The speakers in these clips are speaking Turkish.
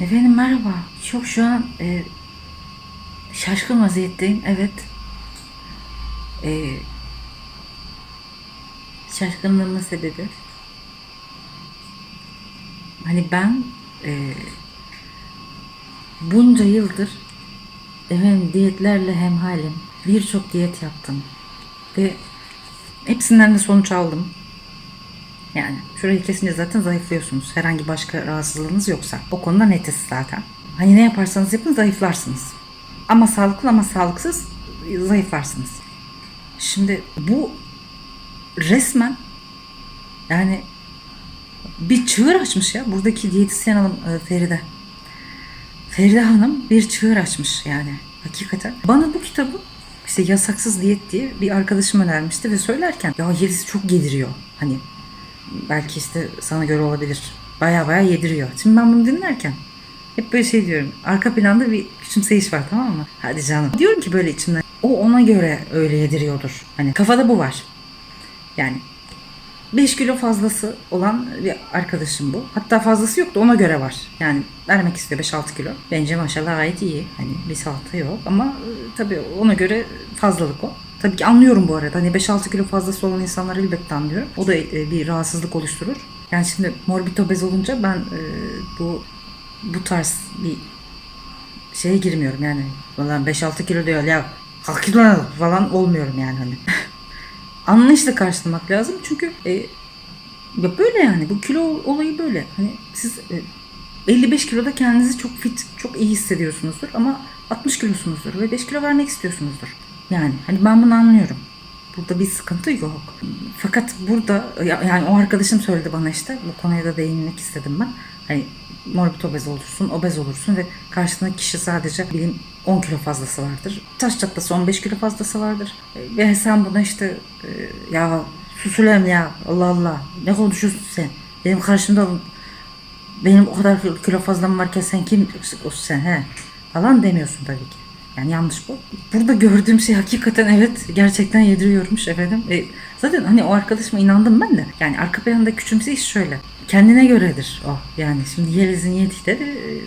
Efendim merhaba. Çok şu an e, şaşkın vaziyetteyim. Evet. E, şaşkınlığımın sebebi. Hani ben e, bunca yıldır efendim diyetlerle hemhalim. Birçok diyet yaptım. Ve hepsinden de sonuç aldım. Yani şurayı kesince zaten zayıflıyorsunuz. Herhangi başka rahatsızlığınız yoksa. O konuda netiz zaten. Hani ne yaparsanız yapın zayıflarsınız. Ama sağlıklı ama sağlıksız zayıflarsınız. Şimdi bu resmen yani bir çığır açmış ya. Buradaki diyetisyen hanım e, Feride. Feride Hanım bir çığır açmış yani hakikaten. Bana bu kitabı işte yasaksız diyet diye bir arkadaşım önermişti ve söylerken ya Yeliz çok yediriyor. Hani belki işte sana göre olabilir. Baya baya yediriyor. Şimdi ben bunu dinlerken hep böyle şey diyorum. Arka planda bir küçümseyiş var tamam mı? Hadi canım. Diyorum ki böyle içimden. O ona göre öyle yediriyordur. Hani kafada bu var. Yani 5 kilo fazlası olan bir arkadaşım bu. Hatta fazlası yok da ona göre var. Yani vermek istiyor 5-6 kilo. Bence maşallah gayet iyi. Hani bir salata yok ama e, tabii ona göre fazlalık o. Tabii ki anlıyorum bu arada. Hani 5-6 kilo fazlası olan insanları elbette anlıyorum. O da e, bir rahatsızlık oluşturur. Yani şimdi morbid obez olunca ben e, bu bu tarz bir şeye girmiyorum yani. Falan 5-6 kilo diyor ya kalk kilo ne?" falan olmuyorum yani hani. Anlayışla karşılamak lazım çünkü e, ya böyle yani bu kilo olayı böyle. Hani siz e, 55 kiloda kendinizi çok fit, çok iyi hissediyorsunuzdur ama 60 kilosunuzdur ve 5 kilo vermek istiyorsunuzdur. Yani hani ben bunu anlıyorum. Burada bir sıkıntı yok. Fakat burada ya- yani o arkadaşım söyledi bana işte bu konuya da değinmek istedim ben. Hani morbid obez olursun, obez olursun ve karşındaki kişi sadece bilim 10 kilo fazlası vardır. Taş çatlası 15 kilo fazlası vardır. E, Ve sen buna işte e, ya sus ulan ya Allah Allah ne konuşuyorsun sen? Benim karşımda benim o kadar kilo fazlam varken sen kim olsun sen he falan demiyorsun tabii ki. Yani yanlış bu. Burada gördüğüm şey hakikaten evet gerçekten yediriyormuş efendim. E, zaten hani o arkadaşıma inandım ben de. Yani arka planda küçümseyiş şöyle. Kendine göredir o. Yani şimdi Yeliz'in yedikleri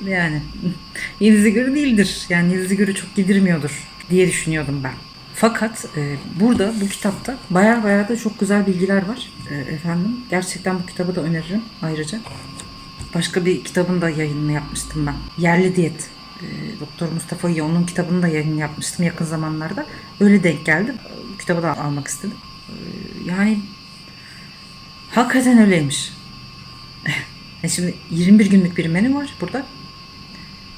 e, yani Yeliz'e göre değildir. Yani Yeliz'e göre çok yedirmiyordur diye düşünüyordum ben. Fakat e, burada bu kitapta baya baya da çok güzel bilgiler var e, efendim. Gerçekten bu kitabı da öneririm ayrıca. Başka bir kitabın da yayınını yapmıştım ben. Yerli Diyet. Ee, Doktor Mustafa onun kitabını da yayın yapmıştım yakın zamanlarda. Öyle denk geldi. Bu kitabı da almak istedim. Ee, Yani hakikaten öyleymiş. Yani Şimdi 21 günlük bir menü var burada.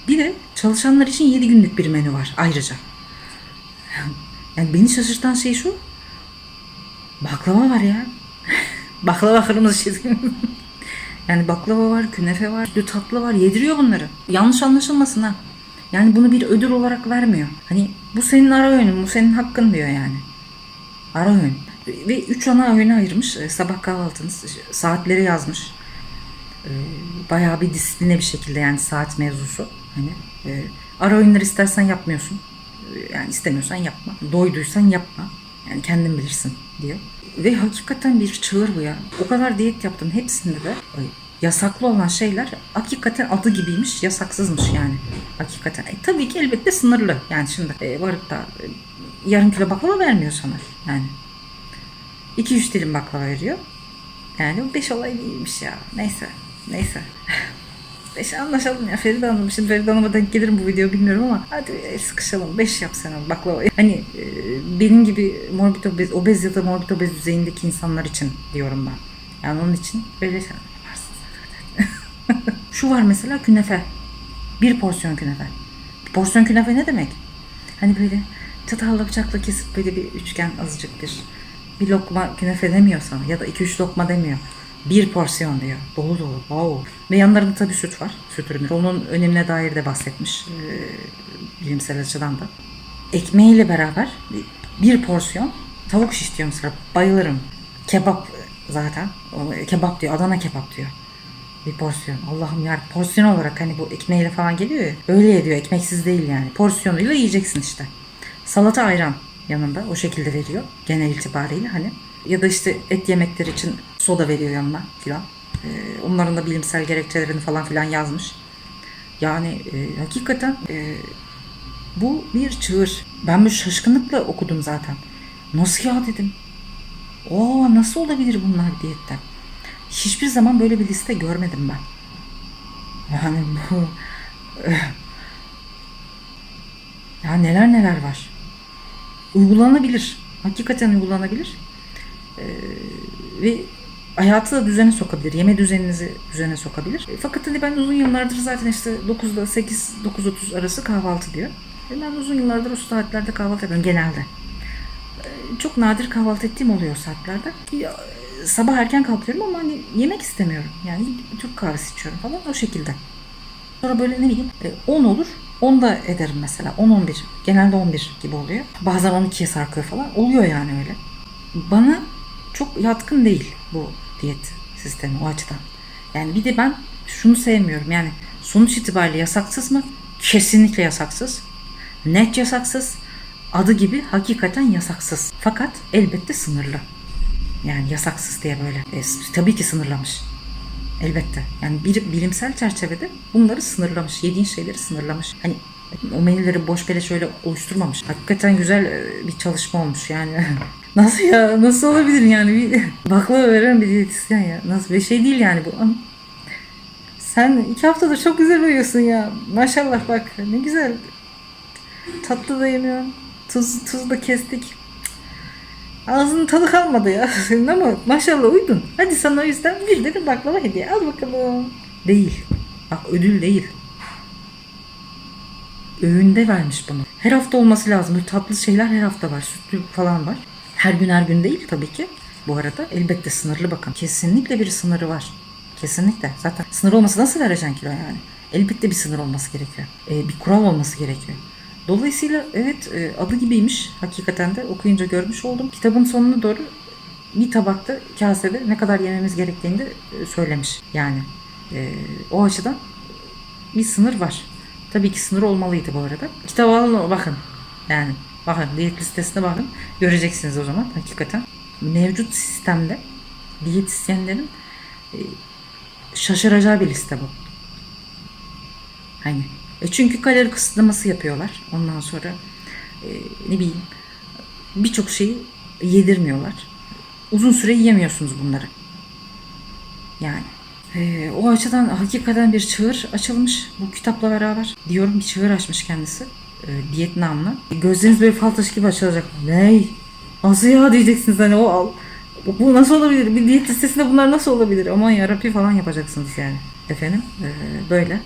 Bir de çalışanlar için 7 günlük bir menü var ayrıca. Yani beni şaşırtan şey şu. Baklava var ya. baklava kırmızı çizgi. Yani baklava var, künefe var, sütlü tatlı var. Yediriyor bunları. Yanlış anlaşılmasın ha. Yani bunu bir ödül olarak vermiyor. Hani bu senin ara öğünün, bu senin hakkın diyor yani. Ara öğün. Ve üç ana öğüne ayırmış. E, Sabah kahvaltınız, saatleri yazmış. E, Bayağı bir disipline bir şekilde yani saat mevzusu. Hani e, ara öğünler istersen yapmıyorsun. E, Yani istemiyorsan yapma. Doyduysan yapma. Yani kendin bilirsin diyor. Ve hakikaten bir çığır bu ya. O kadar diyet yaptım hepsinde de yasaklı olan şeyler hakikaten adı gibiymiş, yasaksızmış yani. Hakikaten. E, tabii ki elbette sınırlı. Yani şimdi e, varıp da e, yarım kilo baklava vermiyor sana. Yani 2-3 dilim baklava veriyor. Yani o 5 olay değilmiş ya. Neyse. Neyse. Beş anlaşalım ya Feride Hanım. Şimdi Feride Hanım'a denk gelir mi bu video bilmiyorum ama hadi el sıkışalım. Beş yap sen baklava. Hani e, benim gibi morbid obez, obez ya da morbid obez düzeyindeki insanlar için diyorum ben. Yani onun için böyle. Şu var mesela künefe. Bir porsiyon künefe. Bir porsiyon künefe ne demek? Hani böyle çatalla bıçakla kesip böyle bir üçgen azıcık bir bir lokma künefe demiyor sana ya da iki üç lokma demiyor. Bir porsiyon diyor. Dolu dolu. Wow. Ve yanlarında tabii süt var. Süt ürünleri. Onun önemine dair de bahsetmiş. ee, bilimsel açıdan da. Ekmeğiyle beraber bir porsiyon tavuk şiş diyor mesela. Bayılırım. Kebap zaten. Kebap diyor. Adana kebap diyor. Bir porsiyon. Allah'ım ya porsiyon olarak hani bu ekmeğiyle falan geliyor ya. Öyle yediyor. Ekmeksiz değil yani. Porsiyonuyla yiyeceksin işte. Salata ayran yanında o şekilde veriyor. Genel itibariyle hani. Ya da işte et yemekleri için soda veriyor yanına filan. Ee, onların da bilimsel gerekçelerini falan filan yazmış. Yani e, hakikaten e, bu bir çığır. Ben bir şaşkınlıkla okudum zaten. Nasıl ya dedim. Oo nasıl olabilir bunlar diyetten. Hiçbir zaman böyle bir liste görmedim ben. Yani bu ya neler neler var. Uygulanabilir. Hakikaten uygulanabilir. Ee, ve hayatı da düzene sokabilir. Yeme düzeninizi düzene sokabilir. E, Fakat hani ben uzun yıllardır zaten işte 9'da 8 9.30 arası kahvaltı diyor. E, ben uzun yıllardır o saatlerde kahvaltı ediyorum genelde. E, Çok nadir kahvaltı ettiğim oluyor saatlerde. Ya, Sabah erken kalkıyorum ama hani yemek istemiyorum. Yani Türk kahvesi içiyorum falan o şekilde. Sonra böyle ne bileyim e, 10 olur. 10 da ederim mesela. 10-11. Genelde 11 gibi oluyor. Bazen 12'ye sarkıyor falan. Oluyor yani öyle. Bana çok yatkın değil bu diyet sistemi o açıdan. Yani bir de ben şunu sevmiyorum. Yani sonuç itibariyle yasaksız mı? Kesinlikle yasaksız. Net yasaksız. Adı gibi hakikaten yasaksız. Fakat elbette sınırlı. Yani yasaksız diye böyle. E, tabii ki sınırlamış. Elbette. Yani bir bilimsel çerçevede bunları sınırlamış. Yediğin şeyleri sınırlamış. Hani o menüleri boş beleş öyle oluşturmamış. Hakikaten güzel e, bir çalışma olmuş yani. Nasıl ya? Nasıl olabilir yani? Bir baklava veren bir diyetisyen ya. Nasıl bir şey değil yani bu. Ama Sen iki haftadır çok güzel uyuyorsun ya. Maşallah bak ne güzel. Tatlı da yemiyorsun. Tuz, tuz da kestik. Ağzının tadı kalmadı ya senin ama maşallah uydun. Hadi sana o yüzden bir de bir baklava hediye. Al bakalım. Değil. Bak ödül değil. Öğünde vermiş bunu. Her hafta olması lazım. Böyle tatlı şeyler her hafta var. Sütlü falan var. Her gün her gün değil tabii ki. Bu arada elbette sınırlı bakın. Kesinlikle bir sınırı var. Kesinlikle. Zaten sınır olması nasıl vereceksin kilo yani? Elbette bir sınır olması gerekiyor. Ee, bir kural olması gerekiyor. Dolayısıyla evet e, adı gibiymiş. Hakikaten de okuyunca görmüş oldum. Kitabın sonuna doğru bir tabakta kasede ne kadar yememiz gerektiğini de e, söylemiş. Yani e, o açıdan bir sınır var. Tabii ki sınır olmalıydı bu arada. Kitabı alın bakın. Yani bakın diyet listesine bakın. Göreceksiniz o zaman hakikaten. Mevcut sistemde diyetisyenlerin şaşıracağı bir liste bu. Hani çünkü kalori kısıtlaması yapıyorlar. Ondan sonra e, ne bileyim birçok şeyi yedirmiyorlar. Uzun süre yiyemiyorsunuz bunları. Yani e, o açıdan hakikaten bir çığır açılmış bu kitapla beraber. Diyorum bir çığır açmış kendisi. E, diyet namına. Gözleriniz böyle fal taşı gibi açılacak. Ney? Nasıl ya diyeceksiniz hani o al. Bu, nasıl olabilir? Bir diyet listesinde bunlar nasıl olabilir? Aman yarabbi falan yapacaksınız yani. Efendim e, böyle.